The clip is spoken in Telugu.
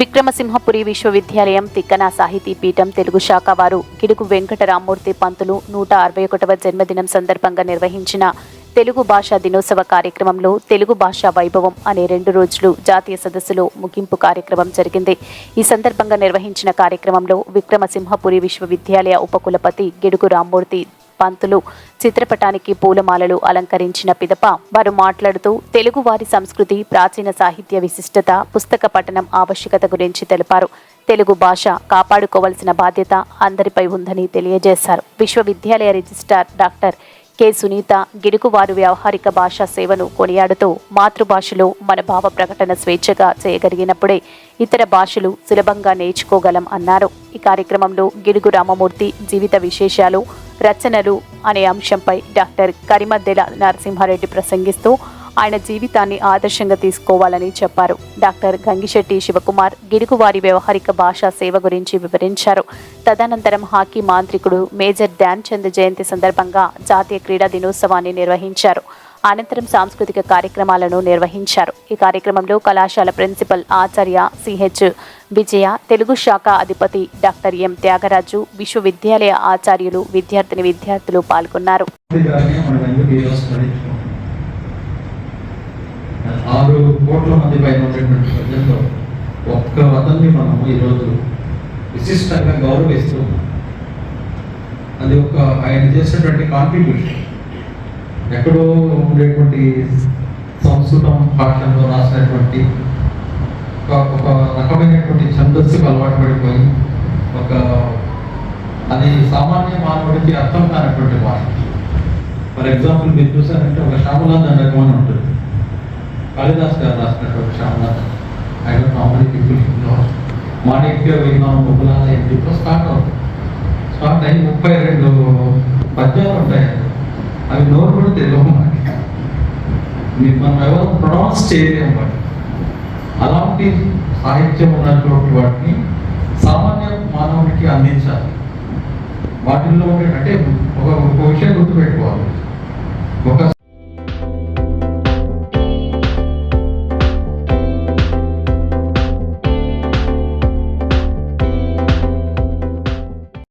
విక్రమసింహపురి విశ్వవిద్యాలయం తిక్కన సాహితీ పీఠం తెలుగు శాఖ వారు గిడుగు వెంకటరామ్మూర్తి పంతులు నూట అరవై ఒకటవ జన్మదినం సందర్భంగా నిర్వహించిన తెలుగు భాషా దినోత్సవ కార్యక్రమంలో తెలుగు భాషా వైభవం అనే రెండు రోజులు జాతీయ సదస్సులో ముగింపు కార్యక్రమం జరిగింది. ఈ సందర్భంగా నిర్వహించిన కార్యక్రమంలో విక్రమసింహపురి విశ్వవిద్యాలయ ఉపకులపతి గిడుగు రామ్మూర్తి పంతులు చిత్రపటానికి పూలమాలలు అలంకరించిన పిదప వారు మాట్లాడుతూ తెలుగువారి సంస్కృతి ప్రాచీన సాహిత్య విశిష్టత పుస్తక పఠనం ఆవశ్యకత గురించి తెలిపారు. తెలుగు భాష కాపాడుకోవాల్సిన బాధ్యత అందరిపై ఉందని తెలియజేశారు. విశ్వవిద్యాలయ రిజిస్ట్రార్ డాక్టర్ కె. సునీత గిడుగువారు వ్యవహారిక భాషా సేవను కొనియాడుతూ మాతృభాషలో మన భావ ప్రకటన స్వేచ్ఛగా చేయగలిగినప్పుడే ఇతర భాషలు సులభంగా నేర్చుకోగలం అన్నారు. ఈ కార్యక్రమంలో గిడుగు రామమూర్తి జీవిత విశేషాలు రచనలు అనే అంశంపై డాక్టర్ కరిమద్దెల నరసింహారెడ్డి ప్రసంగిస్తూ ఆయన జీవితాన్ని ఆదర్శంగా తీసుకోవాలని చెప్పారు. డాక్టర్ గంగిశెట్టి శివకుమార్ గిడుగువారి వ్యవహారిక భాషా సేవ గురించి వివరించారు. తదనంతరం హాకీ మాంత్రికుడు మేజర్ ధ్యాన్ చంద్ జయంతి సందర్భంగా జాతీయ క్రీడా దినోత్సవాన్ని నిర్వహించారు. అనంతరం సాంస్కృతిక కార్యక్రమాలను నిర్వహించారు. ఈ కార్యక్రమంలో కళాశాల ప్రిన్సిపల్ ఆచార్య సిహెచ్ విజయ తెలుగు శాఖ అధిపతి డాక్టర్ ఎం త్యాగరాజు విశ్వవిద్యాలయ ఆచార్యులు విద్యార్థిని విద్యార్థులు పాల్గొన్నారు. ఆరు కోట్ల మంది పైన ఉన్నటువంటి ప్రజల్లో ఒక్క వదల్ని మనం ఈరోజు విశిష్టంగా గౌరవిస్తూ ఉన్నాం. అది ఒక ఆయన చేసినటువంటి కాంట్రిబ్యూషన్ ఎక్కడో ఉండేటువంటి సంస్కృతం పాఠంలో రాసినటువంటి ఒక ఒక రకమైనటువంటి ఛందస్సుకు అలవాటు పడిపోయి ఒక అది సామాన్య మానవుడికి అర్థం కానటువంటి భాష. ఫర్ ఎగ్జాంపుల్ మీరు చూసారంటే ఒక శ్యామలా దండకం రకమైన ఉంటుంది. కాళిదాస్ గారు రాసినటువంటి Shyamala I don't know people మాణిక్య విమానం ముగ్గులాల ఎంపీతో స్టార్ట్ అవుతుంది. స్టార్ట్ అయ్యి ముప్పై రెండు పద్యాలు ఉంటాయి. అవి నోరు కూడా తెలియదు మనకి. మీరు మనం ఎవరు ప్రొనౌన్స్ చేయలేము వాటి అలాంటి సాహిత్యం ఉన్నటువంటి వాటిని సామాన్య మానవుడికి అందించాలి. వాటిల్లో ఉండే అంటే ఒక విషయం గుర్తుపెట్టుకోవాలి. ఒక